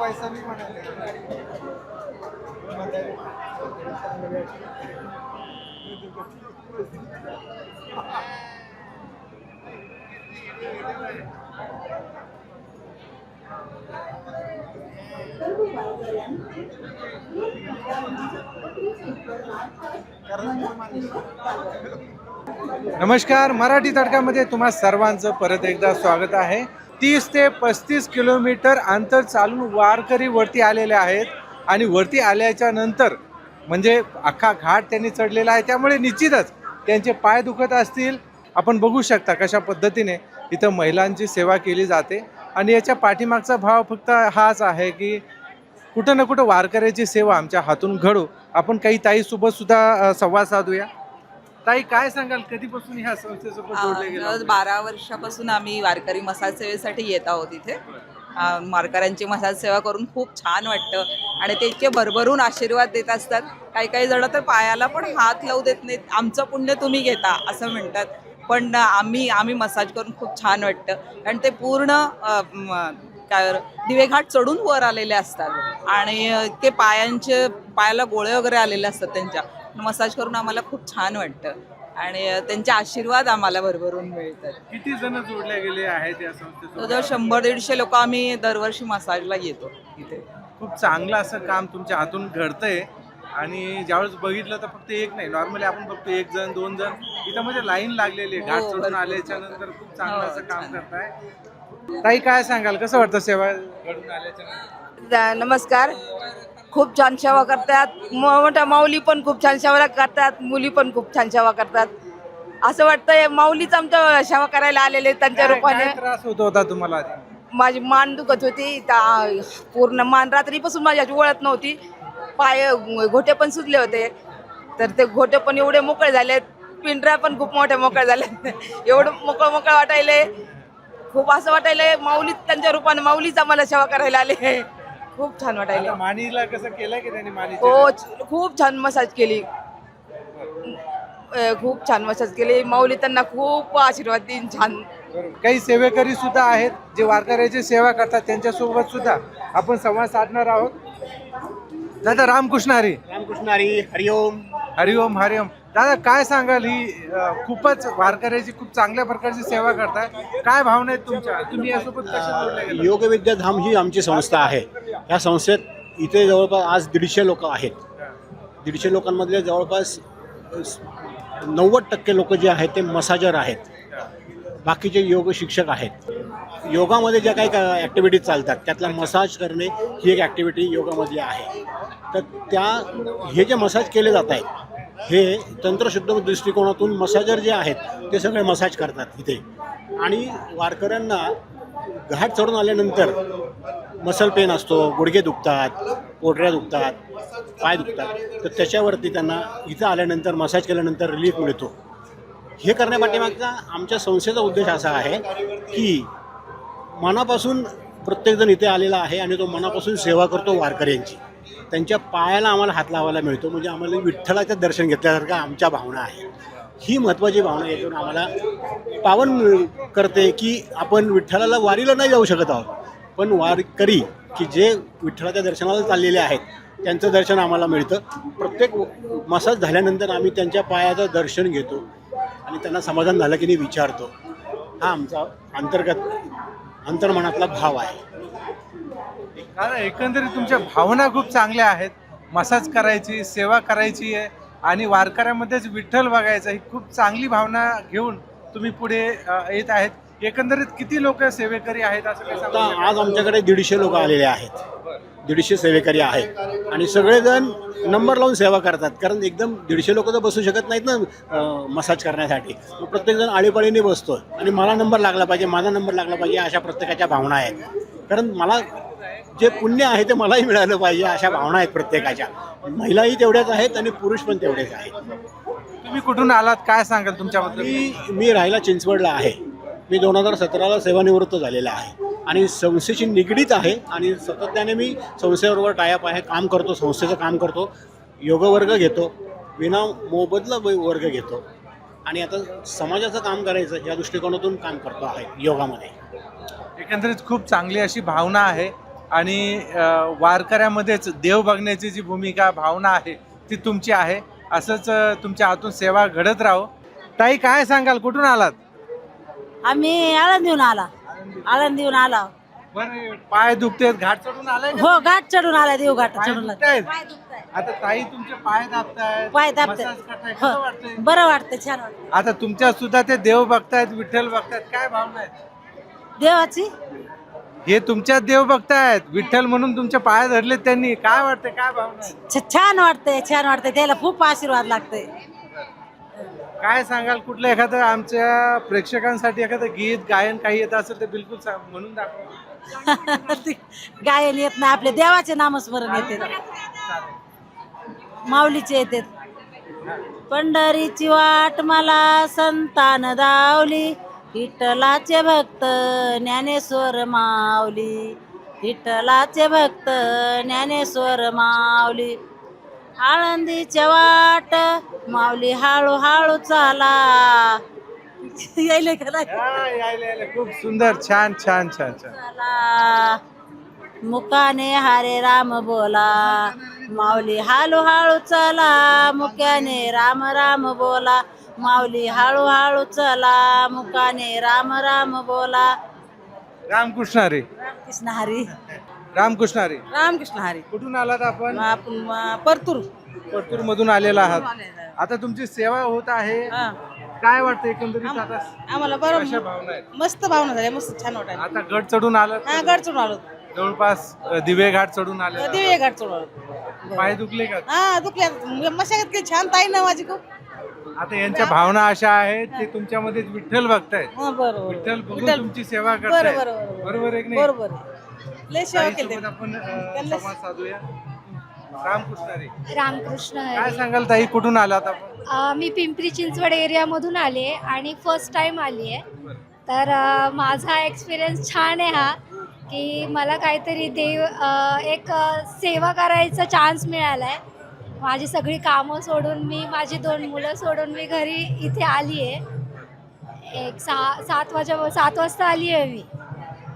वैसा मी म्हणाले Thank you. नमस्कार मराठी तडकामध्ये तुम्हा सर्वांचं परत एकदा स्वागत आहे. तीस ते पस्तीस किलोमीटर अंतर चालून वारकरी वरती आलेले आहेत आणि वरती आल्याच्यानंतर म्हणजे अख्खा घाट त्यांनी चढलेला आहे. त्यामुळे निश्चितच त्यांचे पाय दुखत असतील. आपण बघू शकता कशा पद्धतीने इथं महिलांची सेवा केली जाते. आणि याच्या पाठीमागचा भाव फक्त हाच आहे की कुठं ना कुठं वारकऱ्याची सेवा आमच्या हातून घडू. आपण काही ताईसोबत सुद्धा संवाद साधूया. ताई काय सांगाल? कधीपासून ह्या संस्थेसोबत बारा वर्षापासून आम्ही वारकरी मसाज सेवेसाठी येत आहोत इथे. वारकऱ्यांची मसाज सेवा करून खूप छान वाटतं. आणि ते इतके भरभरून आशीर्वाद देत असतात. काही काही जण तर पायाला पण हात लावू देत नाहीत. आमचं पुण्य तुम्ही घेता असं म्हणतात. पण आम्ही आम्ही मसाज करून खूप छान वाटतं. आणि ते पूर्ण काय दिवेघाट चढून वर आलेले असतात. आणि ते पायांचे पायाला गोळे वगैरे आलेले असतात त्यांच्या. मसाज करून आम्हाला खूप छान वाटतं. आणि त्यांचे आशीर्वाद आम्हाला भरभरून मिळतात. किती जण जोडले गेले आहेत या जवळजवळ शंभर दीडशे लोक आम्ही दरवर्षी मसाजला येतो इथे. खूप चांगलं असं काम तुमच्या हातून घडतंय. आणि ज्यावेळेस बघितलं तर फक्त एक नाही नॉर्मली आपण बघतो एक जण दोन जण. इथं म्हणजे लाईन लागलेली आहे. घाट हो, चढून भरपूर. आल्याच्यानंतर खूप चांगलं हो, असं काम. करताय. ताई काय सांगाल? कसं वाटतं सेवा घडून आल्याच्यानंतर? नमस्कार. खूप छान सेवा करतात. मोठ्या माऊली पण खूप छान सेवा करतात. मुली पण खूप छान सेवा करतात. असं वाटतंय माऊलीच आमच्या सेवा करायला आलेले त्यांच्या काय- रूपाने. काय त्रास होत होता तुम्हाला आधी? माझी मान दुखत होती. ता- पूर्ण मान रात्रीपासून माझ्या वळत नव्हती. पाय घोटे पण सुजले होते. तर ते घोटे पण एवढे मोकळे झाले पिंढऱ्या पण खूप मोठ्या मोकळ्या झाल्या एवढं मोकळं मोकळं वाटायले. खूप असं वाटायलंय माऊलीच त्यांच्या रूपाने माऊलीच आम्हाला सेवा करायला आले. खूप छान वाटायले. मानीला कसं केलंय की त्यांनी मानी हो खूप छान मसाज केली. खूप छान मसाज केली. माऊली त्यांना खूप आशीर्वाद देईन छान. काही सेवेकरी सुद्धा आहेत जे वारकऱ्याची सेवा करतात त्यांच्यासोबत सुद्धा आपण संवाद साधणार आहोत. दादा रामकृष्ण हरी. रामकृष्णारी हरिओम हरिओम हरिओम दादा काय सांगाल? ही अ, खूपच वारकऱ्याची खूप चांगल्या प्रकारची सेवा करताय. काय भावना आहेत तुमच्या? तुम्ही यासोबत कसे जोडले गेलात? योग विद्याधाम ही आमची संस्था आहे. या संस्थेत इथे जवळपास आज दीडशे लोक आहेत. दीडशे लोकांमधले जवळपास नव्वद टक्के लोक जे आहेत ते मसाजर आहेत. बाकीचे योग शिक्षक आहेत. योगामध्ये ज्या काही ॲक्टिव्हिटीज चालतात त्यातला मसाज करणे ही एक ॲक्टिव्हिटी योगामधली आहे. तर त्या हे जे मसाज केले जात आहेत हे तंत्रशुद्ध दृष्टिकोनातून मसाजर जे आहेत ते सगळे मसाज करतात इथे. आणि वारकऱ्यांना घाट चढून आल्यानंतर मसल पेन असतो गुडघे दुखतात पोटऱ्या दुखतात पाय दुखतात. तर त्याच्यावरती त्यांना इथं आल्यानंतर मसाज केल्यानंतर रिलीफ मिळतो. हे करण्यापाठीमागचा आमच्या संस्थेचा उद्देश असा आहे की मनापासून प्रत्येकजण इथे आलेला आहे आणि तो मनापासून सेवा करतो वारकऱ्यांची. त्यांच्या पायाला आम्हाला हात लावायला मिळतो. म्हणजे आम्हाला विठ्ठलाचं दर्शन घेतल्यासारखं आमच्या भावना आहे. ही महत्त्वाची भावना यातून आम्हाला पावन करते की आपण विठ्ठलाला वारीला नाही जाऊ शकत आहोत. पण वारकरी की जे विठ्ठलाच्या दर्शनाला चाललेले आहेत त्यांचं दर्शन आम्हाला मिळतं. प्रत्येक मसाज झाल्यानंतर आम्ही त्यांच्या पायाचं दर्शन घेतो आणि त्यांना समाधान झालं की नाही विचारतो. हा आमचा अंतर्गत अंतर्मनातला भाव आहे. कारण एकंदरीत तुमच्या भावना खूप चांगल्या आहेत. मसाज करायची सेवा करायची आहे. आणि वारकऱ्यामध्येच विठ्ठल बघायचं ही खूप चांगली भावना घेऊन तुम्ही पुढे अ, येत आहेत. एकंदरीत किती लोक सेवेकरी आहेत असं काही सांगू शकाल? आज आमच्याकडे दीडशे लोक आलेले आहेत. दीडशे सेवेकरी आहेत. आणि सगळेजण नंबर लावून सेवा करतात. कारण एकदम दीडशे लोक तर बसू शकत नाहीत ना अं, मसाज करण्यासाठी. मग प्रत्येकजण आळीपाळीने बसतो आणि मला नंबर लागला पाहिजे माझा नंबर लागला पाहिजे अशा प्रत्येकाच्या भावना आहेत. कारण मला जे पुण्य आहे ते मलाही मिळालं पाहिजे अशा भावना आहेत प्रत्येकाच्या. महिलाही तेवढ्याच आहेत आणि पुरुष पण तेवढेच आहेत. तुम्ही कुठून आलात? काय सांगाल तुमच्याबद्दल? मी मी राहायला चिंचवडला आहे. मी दोन हजार सतराला सेवानिवृत्त झालेला आहे. आणि संस्थेशी निगडीत आहे आणि सातत्याने मी संस्थेबरोबर टायप आहे काम करतो संस्थेचं काम करतो योगवर्ग घेतो विना मोबदला व- वर्ग घेतो. आणि आता समाजाचं काम करायचं या दृष्टिकोनातून काम करतो आहे योगामध्ये. एकंदरीत खूप चांगली अशी भावना आहे. आणि वारकऱ्यामध्येच देव बघण्याची जी भूमिका भावना आहे ती तुमची आहे असंच तुमच्या हातून सेवा घडत राहो ताई काय सांगाल कुठून आलात आम्ही आळंदीहून आला आळंदीहून आला बरं पाय दुखतेत घाट चढून आलाय का? हो घाट चढून आला देव घाट पाय चढून आला. दुखतायत? पाय दुखताय. आता ताई तुमचे पाय दाबतायत पाय दाबतायत. मसाज करतायत. कसं हो वाटतंय? बरं वाटतं छान वाटतं आता तुमच्या सुद्धा ते देव बघतायत विठ्ठल बघतायत काय भावना आहेत देवाची हे तुमच्यात देव बघतायत विठ्ठल म्हणून तुमचे पाय धरलेत त्यांनी. काय वाटतंय काय भावना आहेत? छ- छान वाटतंय छान वाटतंय. त्याला खूप आशीर्वाद लागतंय. काय सांगाल कुठलं एखादं आमच्या प्रेक्षकांसाठी एखादं गीत गायन काही येत असेल तर बिलकुल सांग- म्हणून दाखवा. ते गायन येत नाही. आपले देवाचे नामस्मरण येते. माऊलीचे येते पंढरीची वाट मला संतान दावली. विठ्ठलाचे भक्त ज्ञानेश्वर माऊली. विठ्ठलाचे भक्त ज्ञानेश्वर माऊली. आळंदीच्या वाट माऊली हळू हळू चाला. यायले का नाही? खूप सुंदर छान छान छान छान. चला. मुकाने हरे राम बोला. माऊली हालू हाळू चला. मुक्याने राम राम बोला. माऊली हाळू हाळू चला मुकाने राम राम बोला. रामकृष्ण हरी. रामकृष्ण हरी. रामकृष्ण हरी. रामकृष्ण हरी. कुठून आलात आपण? आपण परतूर परतूर. मधून आलेला आहात. आता तुमची सेवा होत आहे. काय वाटतं एकंदरीत आता? आम्हाला कशा भावना आहेत. मस्त भावना झाल्या मस्त छान वाटायला. आता गड चढून आलात? हा गड चढून आलो. जवळपास अ, दिवे घाट चढून आले दिवे घाट चढून आलो. पाय दुखले का? हा दुखल्या मशागत छान ताई ना माझी खूप. आता यांच्या भावना अशा आहेत की तुमच्यामध्ये विठ्ठल बघतायत हा बरोबर. विठ्ठल बघून विठ्ठल- तुमची सेवा करतायत बरं, बरं. बरोबर. आहे की नाही? बरोबर लय सेवा केली. ताईसोबत आपण अ, त्यांना- संवाद साधूया. रामकृष्ण हरी. रामकृष्ण काय हरी सांगाल ताई कुठून आलात आपण? अ, मी पिंपरी चिंचवड एरियामधून आली आहे आणि फर्स्ट टाईम आली आहे. तर अ, माझा एक्सपिरियन्स छान आहे हा की मला काहीतरी देव अ, एक अ, सेवा करायचा चान्स मिळाला आहे माझी सगळी कामं सोडून मी माझी दोन मुलं सोडून मी घरी इथे आली आहे एक सहा सात वाजा सात वाजता आली आहे मी.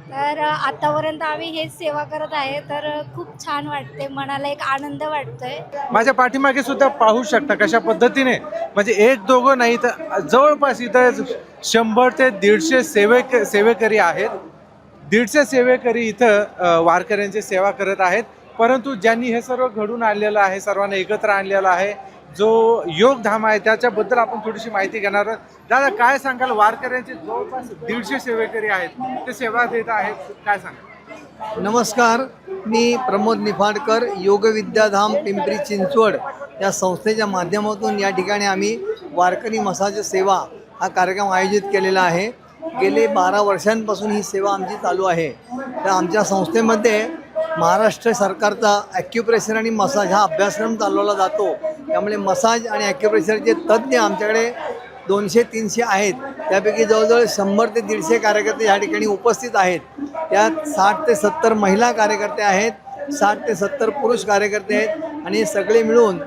तर आतापर्यंत आत्तापर्यंत आम्ही हेच सेवा करत आहे तर खूप छान वाटते मनाला एक आनंद वाटतोय. माझ्या पाठीमागे सुद्धा पाहू शकता कशा पद्धतीने म्हणजे एक दोघं नाही तर जवळपास इथं शंभर ते दीडशे सेवेक सेवेकरी आहेत. दीडशे सेवेकरी इथं वारकऱ्यांची सेवा करत आहेत. परंतु ज्यांनी हे सर्व घडून आणलेलं आहे सर्वांना एकत्र आणलेलं आहे जो योगधाम आहे त्याच्याबद्दल आपण थोडीशी माहिती घेणार आहोत. दादा काय सांगाल? वारकऱ्यांचे जवळपास दीडशे सेवेकरी आहेत. ते सेवा देत आहेत. काय सांगाल? नमस्कार. मी प्रमोद निफाडकर योग विद्याधाम पिंपरी चिंचवड या संस्थेच्या माध्यमातून या ठिकाणी आम्ही वारकरी मसाज सेवा हा कार्यक्रम आयोजित केलेला आहे. गेले बारा वर्षांपासून ही सेवा आमची चालू आहे. तर आमच्या संस्थेमध्ये महाराष्ट्र सरकारचा ॲक्युप्रेशर आणि मसाज हा अभ्यासक्रम चालवला जातो. त्यामुळे मसाज आणि ॲक्युप्रेशरचे तज्ज्ञ आमच्याकडे दोनशे तीनशे आहेत. त्यापैकी जवळजवळ शंभर ते दीडशे कार्यकर्ते या ठिकाणी उपस्थित आहेत. त्यात साठ ते सत्तर महिला कार्यकर्ते आहेत साठ ते सत्तर पुरुष कार्यकर्ते आहेत आणि हे सगळे मिळून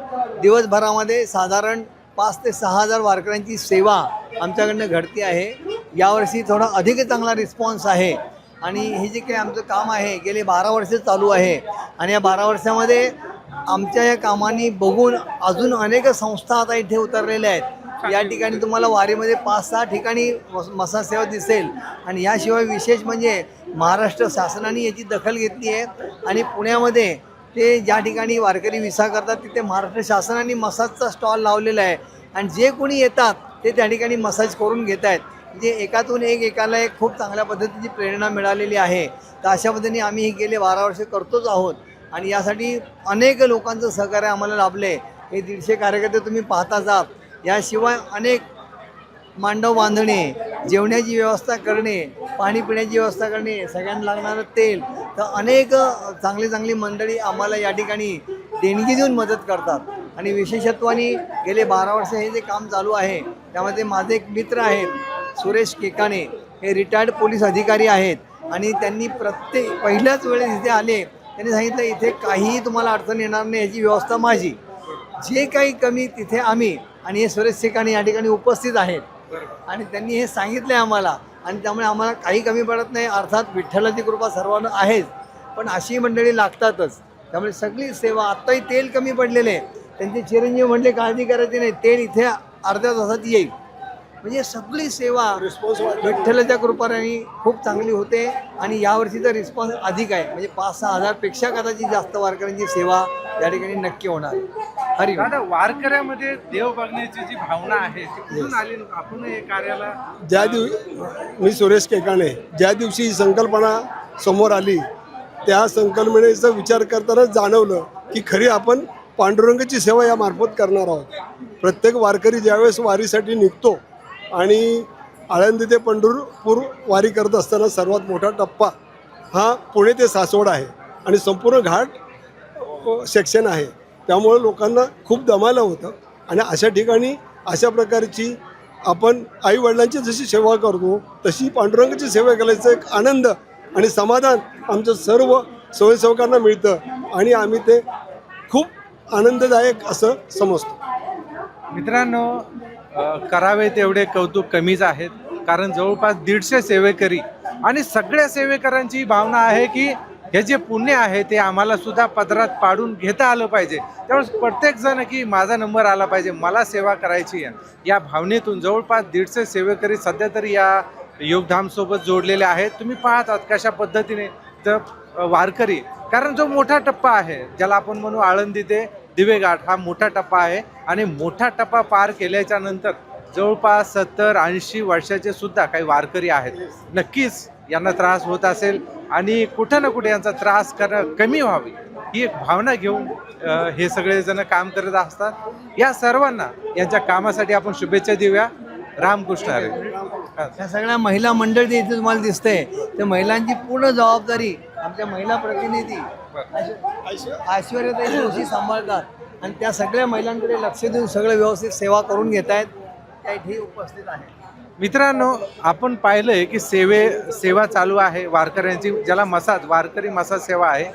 दिवसभरामध्ये साधारण पाच ते सहा हजार वारकऱ्यांची सेवा आमच्याकडनं घडती आहे. यावर्षी थोडा अधिक चांगला रिस्पॉन्स आहे. आणि हे जे काही आमचं काम आहे गेले बारा वर्ष चालू आहे. आणि या बारा वर्षामध्ये आमच्या या कामांनी बघून अजून अनेक संस्था आता इथे उतरलेल्या आहेत. या ठिकाणी तुम्हाला वारीमध्ये पाच सहा ठिकाणी मस- मसाज सेवा दिसेल. आणि याशिवाय विशेष म्हणजे महाराष्ट्र शासनाने याची दखल घेतली आहे. आणि पुण्यामध्ये ते ज्या ठिकाणी वारकरी विसा करतात तिथे महाराष्ट्र शासनाने मसाजचा स्टॉल लावलेला आहे. आणि जे कोणी येतात ते त्या ठिकाणी मसाज करून घेत आहेत म्हणजे एकातून एक एकाला एक खूप चांगल्या पद्धतीची प्रेरणा मिळालेली आहे. तर अशा पद्धतीने आम्ही हे गेले बारा वर्ष करतोच आहोत. आणि यासाठी अनेक लोकांचं सहकार्य आम्हाला लाभले हे दीडशे कार्यकर्ते तुम्ही पाहता जात याशिवाय अनेक मांडव बांधणे जेवण्याची व्यवस्था करणे पाणी पिण्याची व्यवस्था करणे सगळ्यांना लागणारं तेल तर अनेक चांगली चांगली मंडळी आम्हाला या ठिकाणी देणगी देऊन मदत करतात. आणि विशेषत्वाने गेले बारा वर्ष हे जे काम चालू आहे त्यामध्ये माझे एक मित्र आहेत सुरेश केकाने हे रिटायर्ड पोलीस अधिकारी आहेत. आणि त्यांनी प्रत्येक पहिल्याच वेळेस इथे आले त्यांनी सांगितलं इथे काहीही तुम्हाला अडचण येणार नाही याची व्यवस्था माझी. जे काही कमी तिथे आम्ही आणि हे सुरेश ठिकाणी या ठिकाणी उपस्थित आहेत. आणि त्यांनी हे सांगितलं आहे आम्हाला आणि त्यामुळे आम्हाला काही कमी पडत नाही. अर्थात विठ्ठलाची कृपा सर्वांना आहेच. पण अशी मंडळी लागतातच. त्यामुळे सगळी सेवा आत्ताही तेल कमी पडलेले आहे. त्यांचे चिरंजीव म्हणले काळजी करायची नाही तेल इथे अर्ध्या तासात येईल. म्हणजे सगळी सेवा विठ्ठलाच्या कृपाने खूप चांगली होते आणि यावर्षीचा रिस्पॉन्स अधिक आहे. म्हणजे पाच सहा हजारपेक्षा कदाचित जास्त वारकऱ्यांची सेवा या ठिकाणी नक्की होणार. हरी दादा वारकऱ्यामध्ये देव बघण्याची जी भावना आहे ती कुठून आली? आपण हे कार्याला ज्या दिव मी सुरेश केकाणे ज्या दिवशी ही संकल्पना समोर आली त्या संकल्पनेचा विचार करताना जाणवलं की खरी आपण पांडुरंगाची सेवा या मार्फत करणार आहोत. प्रत्येक वारकरी ज्यावेळेस वारीसाठी निघतो आणि आळंदी ते पंढरपूर वारी करत असताना सर्वात मोठा टप्पा हा पुणे ते सासवड आहे. आणि संपूर्ण घाट सेक्शन आहे. त्यामुळं लोकांना खूप दमायला होतं. आणि अशा ठिकाणी अशा प्रकारची आपण आईवडिलांची जशी सेवा करतो तशी पांडुरंगाची सेवा केल्याचं एक आनंद आणि समाधान आमच्या सर्व स्वयंसेवकांना मिळतं. आणि आम्ही ते खूप आनंददायक असं समजतो. मित्रांनो करावे तेवढे कौतुक कमीच आहेत. कारण जवळपास दीडशे सेवेकरी आणि सगळ्या सेवेकरांची भावना आहे की हे जे पुण्य आहे ते आम्हाला सुद्धा पदरात पाडून घेता आलं पाहिजे. त्यावेळेस प्रत्येक जण की माझा नंबर आला पाहिजे मला सेवा करायची आहे. या भावनेतून जवळपास दीडशे सेवेकरी सध्या तरी या योगधामसोबत जोडलेले आहेत. तुम्ही पाहतात कशा पद्धतीने तर वारकरी कारण जो मोठा टप्पा आहे ज्याला आपण म्हणू आळंदी ते दिवेघाट हा मोठा टप्पा आहे. आणि मोठा टप्पा पार केल्याच्यानंतर जवळपास सत्तर ऐंशी वर्षाचे सुद्धा काही वारकरी आहेत. नक्कीच यांना त्रास होत असेल आणि कुठं ना कुठे यांचा त्रास करणं कमी व्हावी ही एक भावना घेऊन हे सगळेजण काम करत असतात. या सर्वांना यांच्या कामासाठी आपण शुभेच्छा देऊया. रामकृष्ण हरे. या सगळ्या महिला मंडळ जे इथे तुम्हाला दिसतंय. त्या महिलांची पूर्ण जबाबदारी आमच्या महिला प्रतिनिधी ऐश्वर्याताई जोशी सांभाळतात. आणि त्या सगळ्या महिलांकडे लक्ष देऊन सगळं व्यवस्थित सेवा करून घेत आहेत. त्या इथे उपस्थित आहेत. मित्रांनो आपण पाहिलंय की सेवे सेवा चालू आहे वारकऱ्यांची ज्याला मसाज वारकरी मसाज सेवा आहे.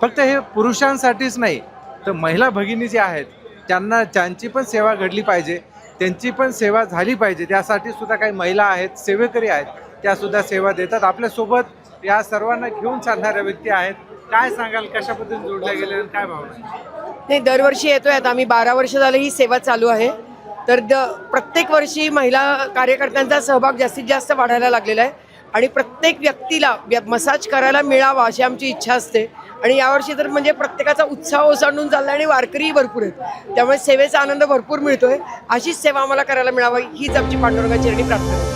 फक्त हे पुरुषांसाठीच नाही तर महिला भगिनी ज्या आहेत त्यांना त्यांची पण सेवा घडली पाहिजे त्यांची पण सेवा झाली पाहिजे त्यासाठी सुद्धा काही महिला आहेत सेवेकरी आहेत त्या सुद्धा सेवा देतात. आपल्यासोबत या सर्वांना घेऊन चालणाऱ्या व्यक्ती आहेत. काय सांगाल कशा पद्धतीने जोडल्या गेल्या आणि काय भावना आहे? नाही दरवर्षी येतोय आता. आम्ही बारा वर्ष झालं ही सेवा चालू आहे. तर द प्रत्येक वर्षी महिला कार्यकर्त्यांचा सहभाग जास्तीत जास्त वाढायला लागलेला आहे. आणि प्रत्येक व्यक्तीला व्य- मसाज करायला मिळावा अशी आमची इच्छा असते. आणि यावर्षी तर म्हणजे प्रत्येकाचा उत्साह ओसांडून चालला आणि वारकरीही भरपूर आहेत. त्यामुळे सेवेचा आनंद भरपूर मिळतोय. अशीच सेवा आम्हाला करायला मिळावा हीच आमची पांडुरंगाची आणि प्रार्थना